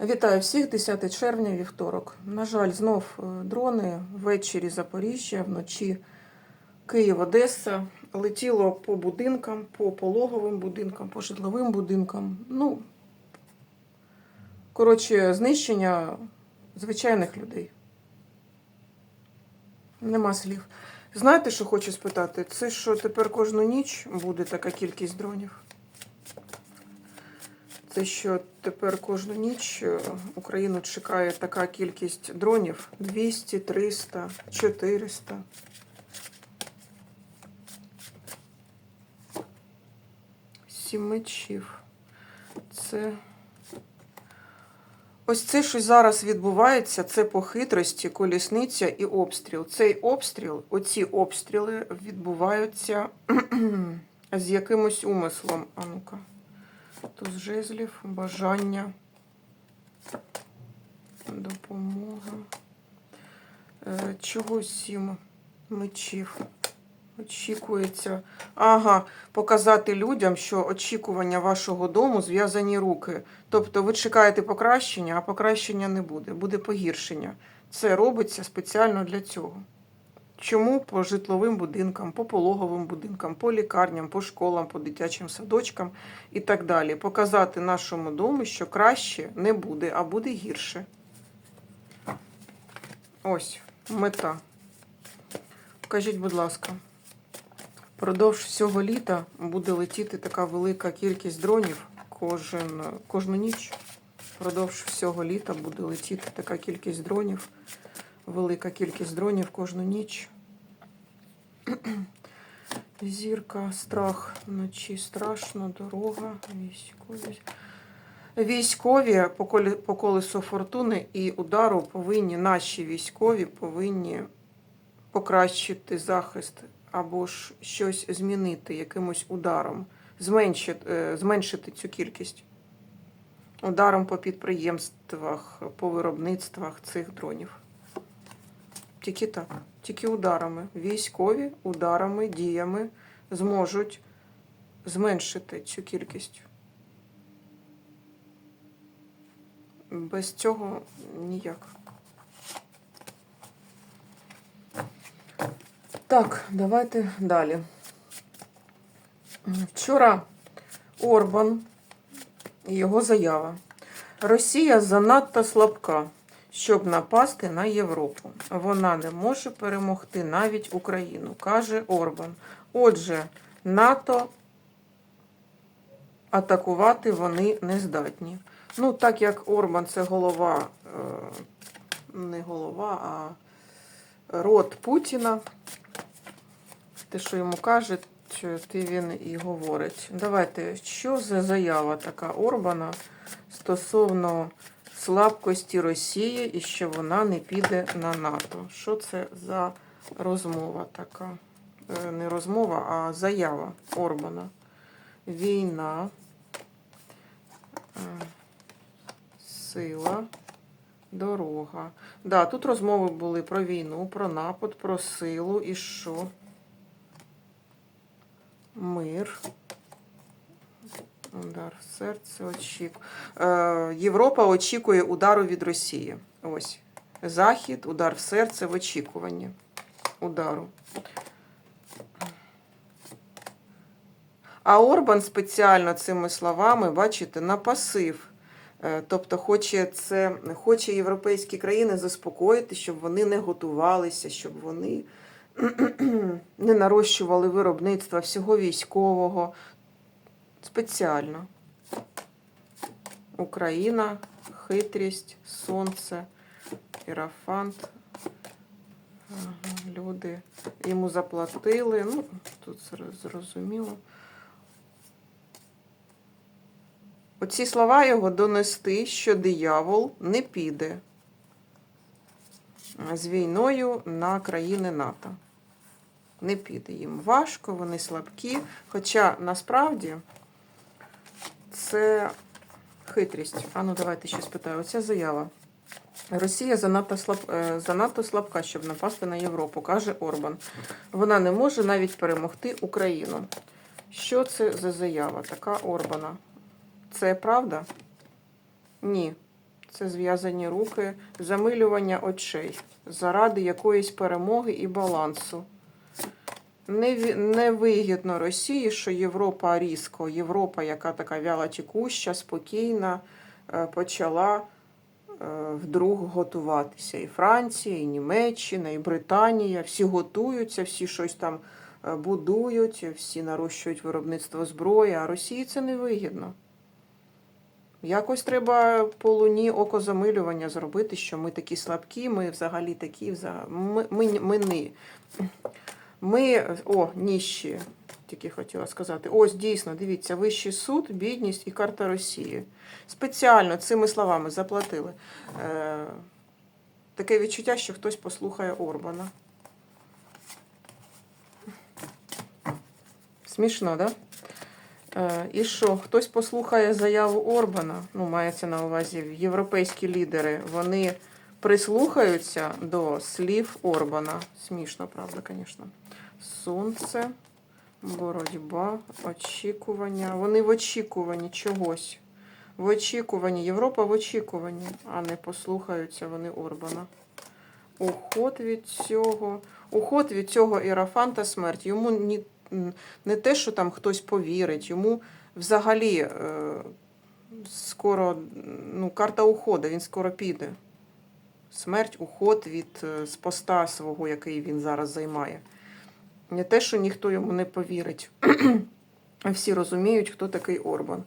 Вітаю всіх, 10 червня, вівторок. На жаль, знов е, дрони ввечері Запоріжжя, вночі Київ, Одеса. Летіло по будинкам, по пологовим будинкам, по житловим будинкам. Ну, коротше, знищення звичайних людей. Нема слів. Знаєте, що хочу спитати? Це що тепер кожну ніч буде така кількість дронів? Це що тепер кожну ніч е, Україну чекає така кількість дронів: 200, 300, 400. Сім мечів. Це. Ось це, що зараз відбувається, це по хитрості, колісниця і обстріл. Цей обстріл, оці обстріли відбуваються з якимось умислом. А ну-ка. Туз жезлів, бажання, допомога. Е, Чого сім мечів? Очікується. Ага, показати людям, що очікування вашого дому зв'язані руки. Тобто ви чекаєте покращення, а покращення не буде, буде погіршення. Це робиться спеціально для цього. Чому по житловим будинкам, по пологовим будинкам, по лікарням, по школам, по дитячим садочкам і так далі. Показати нашому дому, що краще не буде, а буде гірше. Ось мета. Кажіть, будь ласка, впродовж всього літа буде летіти така велика кількість дронів кожен, кожну ніч. Впродовж всього літа буде летіти така кількість дронів. Велика кількість дронів кожну ніч. Зірка, страх вночі страшно, дорога, військові. Військові по колі- по колесу фортуни і удару повинні, наші військові повинні покращити захист або ж щось змінити якимось ударом, зменшити, е, зменшити цю кількість. Ударом по підприємствах, по виробництвах цих дронів. Тільки так, тільки ударами. Військові ударами, діями зможуть зменшити цю кількість. Без цього ніяк. Так, давайте далі. Вчора Орбан і його заява. Росія занадто слабка, щоб напасти на Європу. Вона не може перемогти навіть Україну, каже Орбан. Отже, НАТО атакувати вони не здатні. Ну, так як Орбан це голова, е, не голова, а рот Путіна, те, що йому кажуть, ти він і говорить. Давайте, що за заява така Орбана стосовно слабкості Росії і що вона не піде на НАТО? Що це за розмова така? Е, Не розмова, а заява Орбана. Війна, е, сила, дорога. Да, тут розмови були про війну, про напад, про силу і що? Мир. Удар в серце очікує. Європа очікує удару від Росії. Ось. Захід, удар в серце в очікуванні. Удару. А Орбан спеціально цими словами, бачите, на пасив. Е, Тобто хоче це, хоче європейські країни заспокоїти, щоб вони не готувалися, щоб вони не нарощували виробництва всього військового. Спеціально. Україна, хитрість, сонце, ірафант. Люди йому заплатили. Ну, тут зр- зрозуміло. Оці слова його донести, що диявол не піде з війною на країни НАТО. Не піде їм важко, вони слабкі. Хоча насправді це хитрість. А ну давайте ще спитаю. Оця заява. Росія занадто, слаб, е, занадто слабка, щоб напасти на Європу, каже Орбан. Вона не може навіть перемогти Україну. Що це за заява така Орбана? Це правда? Ні. це зв'язані руки, замилювання очей заради якоїсь перемоги і балансу. Невигідно Росії, що Європа різко, Європа, яка така вялотікуща, спокійна, е, почала е, вдруг готуватися. І Франція, і Німеччина, і Британія. Всі готуються, всі щось там е, будують, всі нарощують виробництво зброї, а Росії це не вигідно. Якось треба по луні окозамилювання зробити, що ми такі слабкі, ми взагалі такі, взаг- ми, ми, ми не. Ми, о, ніщі, тільки хотіла сказати. Ось дійсно, дивіться, вищий суд, бідність і карта Росії. Спеціально цими словами заплатили. Е, таке відчуття, що хтось послухає Орбана. Смішно, так? Да? Е, І що, хтось послухає заяву Орбана, ну, мається на увазі європейські лідери, вони прислухаються до слів Орбана. Смішно, правда, звісно. Сонце, боротьба, очікування. Вони в очікуванні чогось. В очікуванні. Європа в очікуванні, а не послухаються вони Орбана. Уход від цього. Уход від цього ірафанта смерть. Йому ні, не те, що там хтось повірить, йому взагалі е, скоро ну, карта уходу, він скоро піде. Смерть, уход від е, поста свого, який він зараз займає. Не те, що ніхто йому не повірить. Всі розуміють, хто такий Орбан.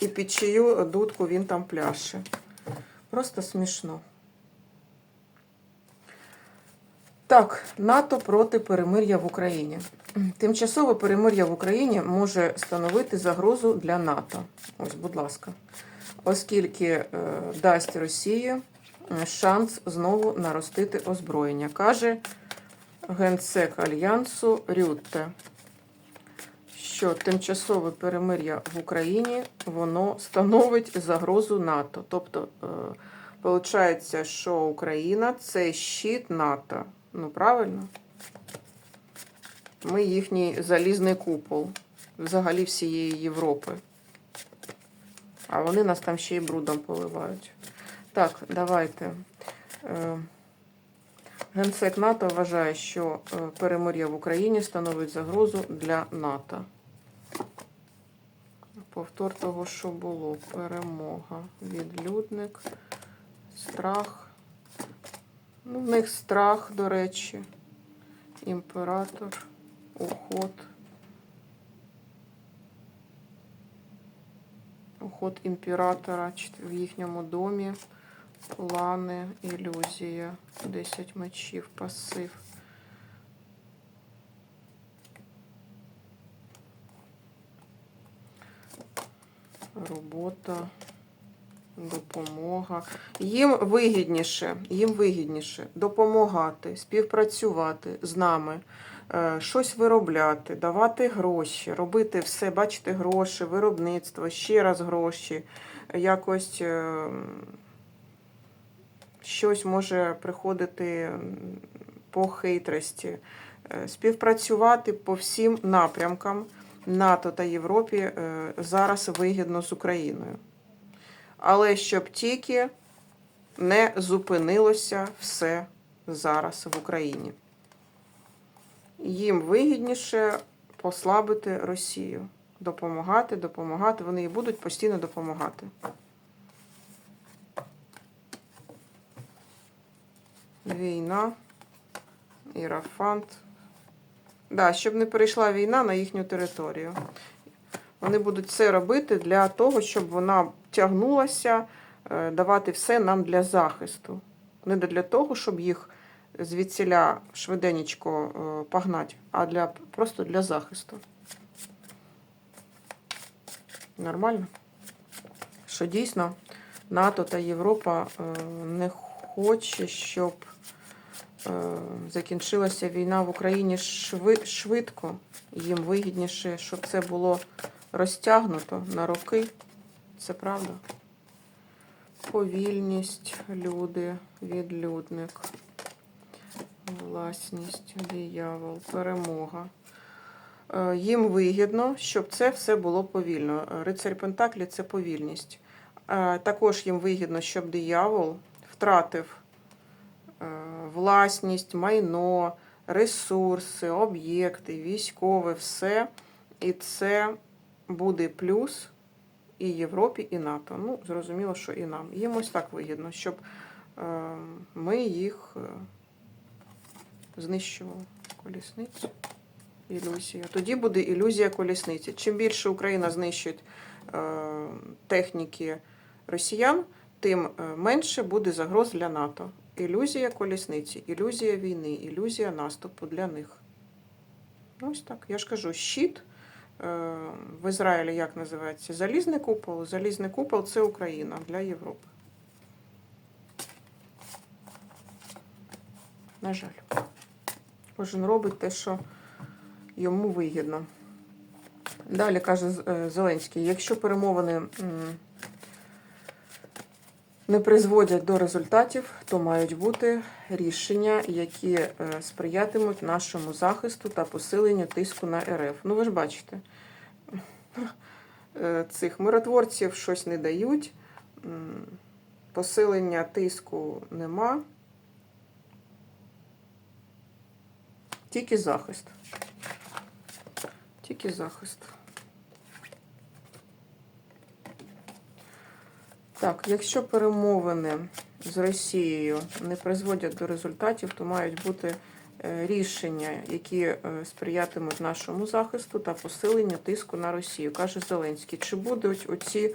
І під чию дудку він там пляше. Просто смішно. Так, НАТО проти перемир'я в Україні. Тимчасове перемир'я в Україні може становити загрозу для НАТО. Ось, будь ласка. Оскільки е, дасть Росії е, шанс знову наростити озброєння, каже генсек Альянсу Рютте, що тимчасове перемир'я в Україні воно становить загрозу НАТО. Тобто, е, виходить, що Україна це щит НАТО. Ну, правильно? Ми їхній залізний купол взагалі всієї Європи. А вони нас там ще й брудом поливають. Так, давайте. Е, Генсек НАТО вважає, що е, перемир'я в Україні становить загрозу для НАТО. Повтор того, що було. Перемога. Відлюдник, страх. Ну, в них страх, до речі. Імператор, уход. Уход імператора в їхньому домі. Плани, ілюзія. 10 мечів, пасив. Робота, допомога. Їм вигідніше, їм вигідніше допомагати, співпрацювати з нами, е, щось виробляти, давати гроші, робити все, бачите, гроші, виробництво, ще раз гроші, якось е, щось може приходити по хитрості, Е, співпрацювати по всім напрямкам НАТО та Європі е, зараз вигідно з Україною. Але щоб тільки не зупинилося все зараз в Україні. Їм вигідніше послабити Росію, допомагати, допомагати. Вони і будуть постійно допомагати. Війна, Ірафант. Да, щоб не перейшла війна на їхню територію. Вони будуть все робити для того, щоб вона тягнулася, е, давати все нам для захисту. Не для того, щоб їх звідсіля швиденечко е, погнати, а для, просто для захисту. Нормально? Що дійсно НАТО та Європа е, не хоче, щоб е, закінчилася війна в Україні шви- швидко. Їм вигідніше, щоб це було розтягнуто на роки. Це правда. Повільність, люди, відлюдник, власність, диявол, перемога. Е, Їм вигідно, щоб це все було повільно. Рицарь Пентаклі це повільність. Е, Також їм вигідно, щоб диявол втратив е, власність, майно, ресурси, об'єкти, військове, все. І це буде плюс і Європі, і НАТО. Ну, зрозуміло, що і нам. Їм ось так вигідно, щоб е, ми їх е, знищували. Колісницю. Ілюзія. Тоді буде ілюзія колісниці. Чим більше Україна знищить е, техніки росіян, тим е, менше буде загроз для НАТО. Ілюзія колісниці, ілюзія війни, ілюзія наступу для них. Ось так. Я ж кажу, щит е, в Ізраїлі як називається? Залізний купол. Залізний купол це Україна для Європи. На жаль. Кожен робить те, що йому вигідно. Далі каже е, Зеленський, якщо перемовини не призводять до результатів, то мають бути рішення, які е, сприятимуть нашому захисту та посиленню тиску на РФ. Ну, ви ж бачите, е, цих миротворців щось не дають, посилення тиску нема. Тільки захист. Тільки захист. Так, якщо перемовини з Росією не призводять до результатів, то мають бути е, рішення, які е, сприятимуть нашому захисту та посиленню тиску на Росію, каже Зеленський. Чи будуть оці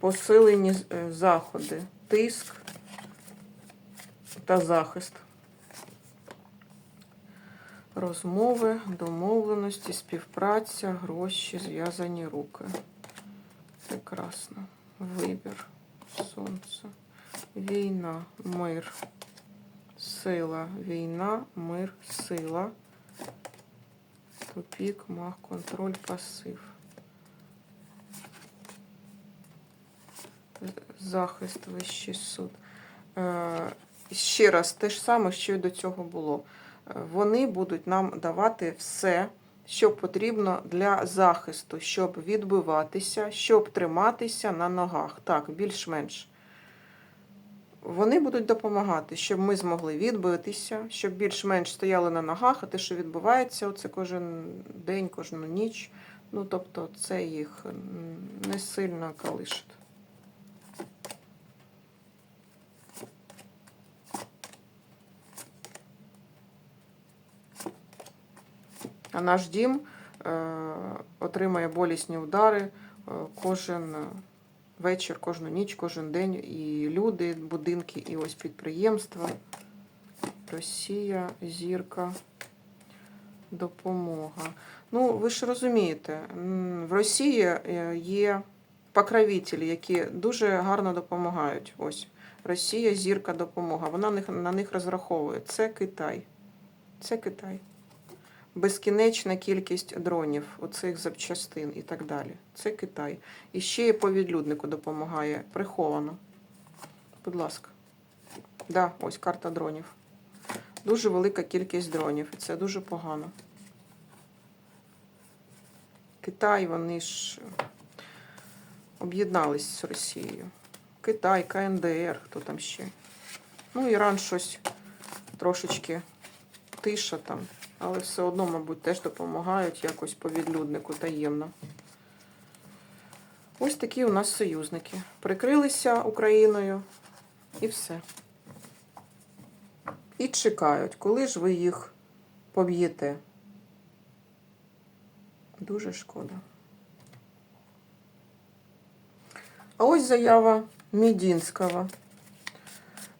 посилені е, заходи, тиск та захист? Розмови, домовленості, співпраця, гроші, зв'язані руки. Прекрасно. Вибір, сонце, війна, мир, сила, війна, мир, сила, тупік, мах, контроль, пасив. Захист, вищий суд. Е, ще раз, те ж саме, що й до цього було вони будуть нам давати все, що потрібно для захисту, щоб відбиватися, щоб триматися на ногах. Так, більш-менш. Вони будуть допомагати, щоб ми змогли відбитися, щоб більш-менш стояли на ногах, а те, що відбувається, це кожен день, кожну ніч. Ну, тобто, це їх не сильно калишить. А наш дім е, отримає болісні удари е, кожен вечір, кожну ніч, кожен день. І люди, будинки, і ось підприємства. Росія, зірка, допомога. Ну, ви ж розумієте, в Росії е, є покровителі, які дуже гарно допомагають. Ось Росія, зірка, допомога. Вона на них розраховує. Це Китай. Це Китай безкінечна кількість дронів, оцих запчастин і так далі. Це Китай. І ще і по відлюднику допомагає приховано. Будь ласка. Да, ось карта дронів. Дуже велика кількість дронів, і це дуже погано. Китай, вони ж об'єднались з Росією. Китай, КНДР, хто там ще. Ну, Іран щось трошечки тиша там. Але все одно, мабуть, теж допомагають якось по відлюднику таємно. Ось такі у нас союзники. Прикрилися Україною і все. І чекають, коли ж ви їх поб'єте. Дуже шкода. А ось заява Мідінського.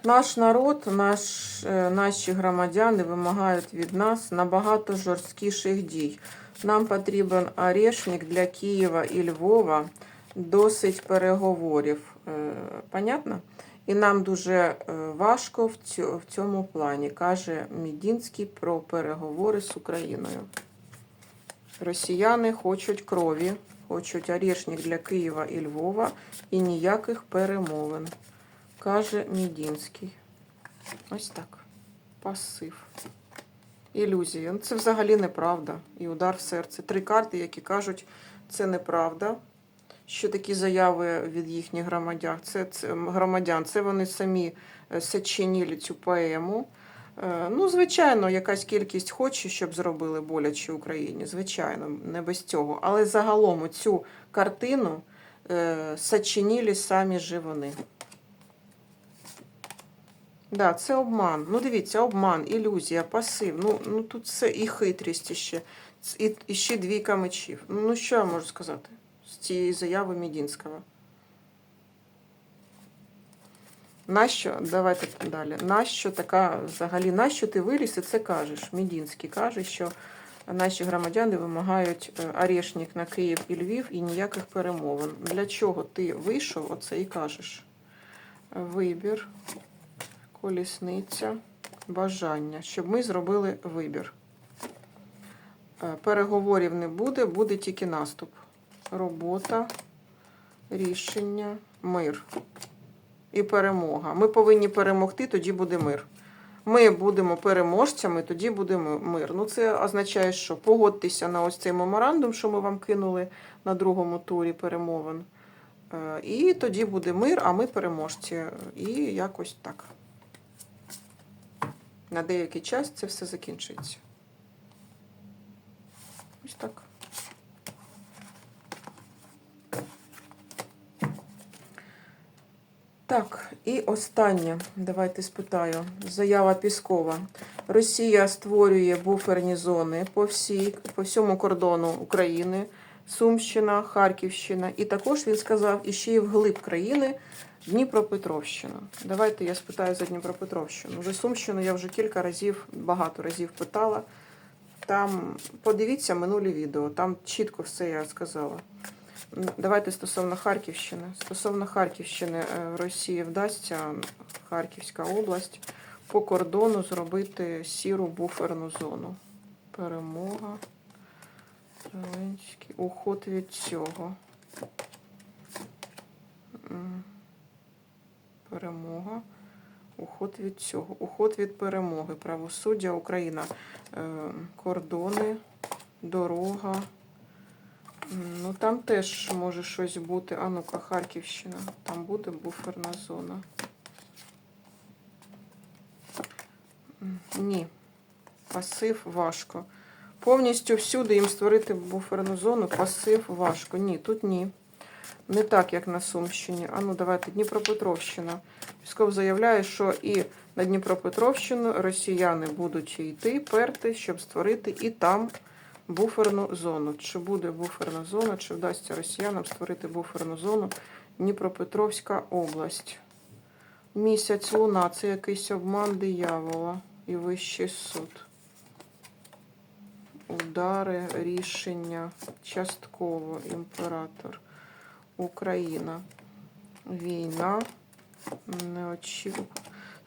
Наш народ, наш, е, наші громадяни вимагають від нас набагато жорсткіших дій. Нам потрібен орешник для Києва і Львова, досить переговорів. Е, Понятно? І нам дуже е, важко в цьому плані, каже Мідінський про переговори з Україною. Росіяни хочуть крові, хочуть орешник для Києва і Львова і ніяких перемовин каже Мідінський. Ось так. Пасив. Ілюзія. Ну, це взагалі неправда. І удар в серце. Три карти, які кажуть, це неправда. що такі заяви від їхніх громадян. Це, це громадян, це вони самі е, сочинили цю поему. Е, Ну, звичайно, якась кількість хоче, щоб зробили боляче Україні. Звичайно, не без цього. Але загалом цю картину е, сочинили самі ж вони. Да, це обман. Ну, дивіться, обман, ілюзія, пасив. Ну, ну тут все і хитрість іще. І, і ще двійка мечів. Ну, що я можу сказати з цієї заяви Мідінського? Нащо, давайте далі. Нащо така взагалі, нащо ти виліз і це кажеш? Мідінський каже, що наші громадяни вимагають е, орешник на Київ і Львів і ніяких перемовин. Для чого ти вийшов оце і кажеш? Вибір, колісниця, бажання, щоб ми зробили вибір. Е, Переговорів не буде, буде тільки наступ. Робота, рішення, мир і перемога. Ми повинні перемогти, тоді буде мир. Ми будемо переможцями, тоді буде мир. Ну, це означає, що погодьтеся на ось цей меморандум, що ми вам кинули на другому турі перемовин. Е, І тоді буде мир, а ми переможці. І якось так. На деякий час це все закінчиться. Ось так. Так, і останнє. Давайте спитаю. Заява Піскова. Росія створює буферні зони по, всій, по всьому кордону України, Сумщина, Харківщина. І також він сказав, і ще й вглиб країни Дніпропетровщина. Давайте я спитаю за Дніпропетровщину. За Сумщину я вже кілька разів, багато разів питала. Там подивіться минулі відео, там чітко все я сказала. Давайте стосовно Харківщини. Стосовно Харківщини е, Росії вдасться Харківська область по кордону зробити сіру буферну зону. Перемога. Зеленський. Уход від цього. Перемога. Уход від цього. Уход від перемоги. Правосуддя Україна. Е, Кордони, дорога. Ну там теж може щось бути. А ну-ка, Харківщина. Там буде буферна зона. Ні. Пасив важко. Повністю всюди їм створити буферну зону. Пасив важко. Ні, тут ні. Не так, як на Сумщині. А ну давайте Дніпропетровщина. Пісков заявляє, що і на Дніпропетровщину росіяни будуть йти, перти, щоб створити і там буферну зону. Чи буде буферна зона, чи вдасться росіянам створити буферну зону Дніпропетровська область. Місяць луна це якийсь обман диявола і вищий суд. Удари, рішення, частково імператор. Україна. Війна. Неочікувано.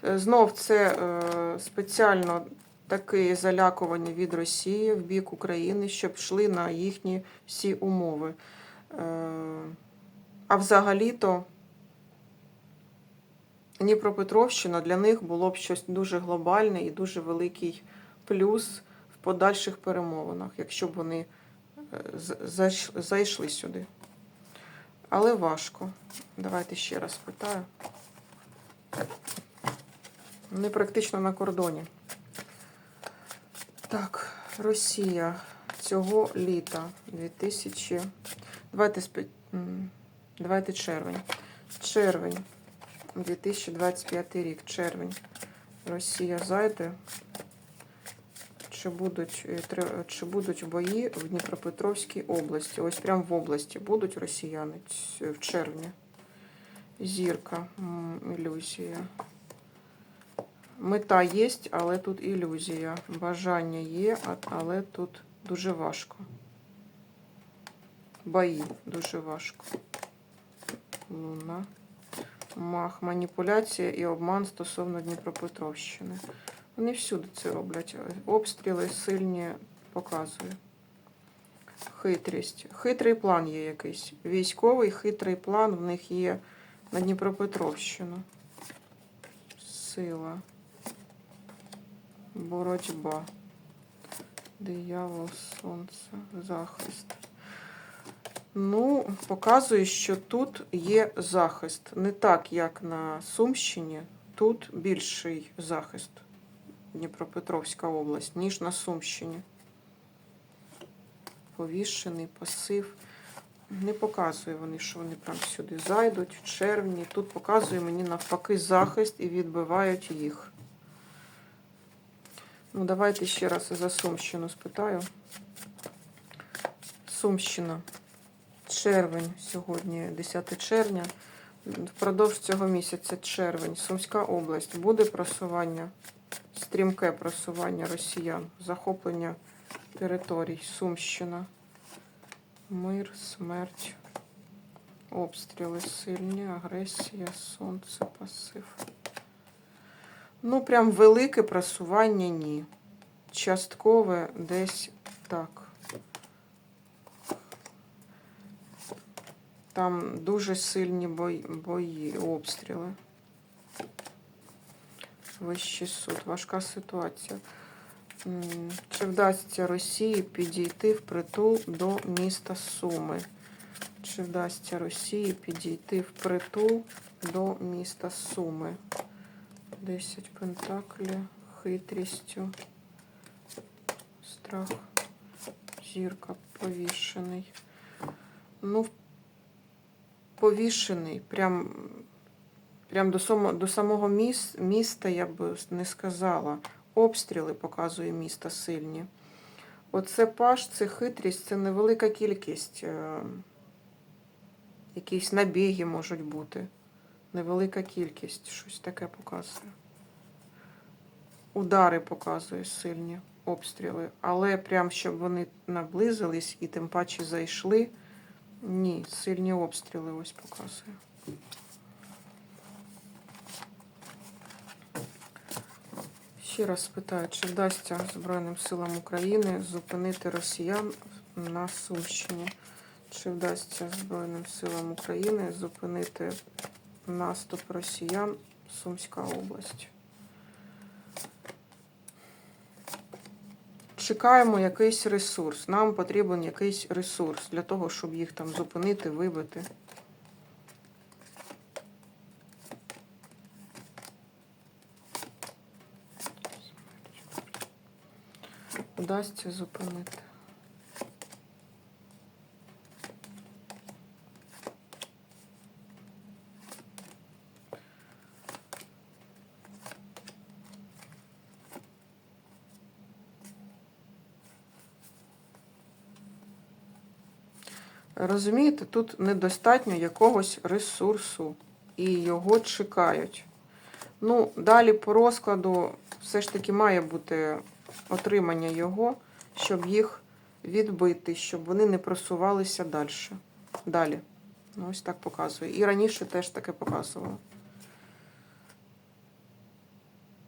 Знов це е, спеціально таке залякування від Росії в бік України, щоб йшли на їхні всі умови. Е, а взагалі-то Дніпропетровщина для них було б щось дуже глобальне і дуже великий плюс в подальших перемовинах, якщо б вони е, зайшли сюди. Але важко. Давайте ще раз питаю. Вони практично на кордоні. Так, Росія цього літа 2000. Давайте спи... Давайте червень. Червень 2025 рік. Червень. Росія зайде. Чи будуть, е, чи будуть бої в Дніпропетровській області? Ось прямо в області будуть росіяни в червні. Зірка, ілюзія. Мета є, але тут ілюзія. Бажання є, але тут дуже важко. Бої дуже важко. Луна. Мах, маніпуляція і обман стосовно Дніпропетровщини. Вони всюди це роблять. Обстріли сильні показує. Хитрість. Хитрий план є якийсь. Військовий хитрий план в них є на Дніпропетровщину. Сила. Боротьба. Диявол, сонце, захист. Ну, показує, що тут є захист. Не так, як на Сумщині. Тут більший захист Дніпропетровська область, ніж на Сумщині. Повішений пасив. Не показує вони, що вони прям сюди зайдуть в червні. Тут показує мені навпаки захист і відбивають їх. Ну, давайте ще раз за Сумщину спитаю. Сумщина. Червень сьогодні, 10 червня. Впродовж цього місяця червень, Сумська область. Буде просування, стрімке просування росіян, захоплення територій, Сумщина. Мир, смерть, обстріли сильні, агресія, сонце, пасив. Ну, прям велике просування ні. Часткове десь так. Там дуже сильні бої, бої обстріли. Вищий суд. Важка ситуація. Чи вдасться Росії підійти впритул до міста Суми? Чи вдасться Росії підійти впритул до міста Суми? 10 пентаклів, хитрістю, страх, зірка повішений. Ну, повішений, прям, прям до, само, до самого міс, міста я б не сказала. Обстріли показує міста сильні. Оце паш, це хитрість, це невелика кількість. е, Якісь набіги можуть бути. Невелика кількість, щось таке показує. Удари показує сильні обстріли. Але прям щоб вони наблизились і тим паче зайшли. Ні, сильні обстріли ось показує. Ще раз спитаю, чи вдасться Збройним силам України зупинити росіян на Сумщині? Чи вдасться Збройним силам України зупинити наступ росіян Сумська область? Чекаємо якийсь ресурс. Нам потрібен якийсь ресурс для того, щоб їх там зупинити, вибити. Вдасться зупинити. Розумієте, тут недостатньо якогось ресурсу і його чекають. Ну, далі по розкладу все ж таки має бути отримання його, щоб їх відбити, щоб вони не просувалися далі. Далі. Ну, ось так показує. І раніше теж таке показувало.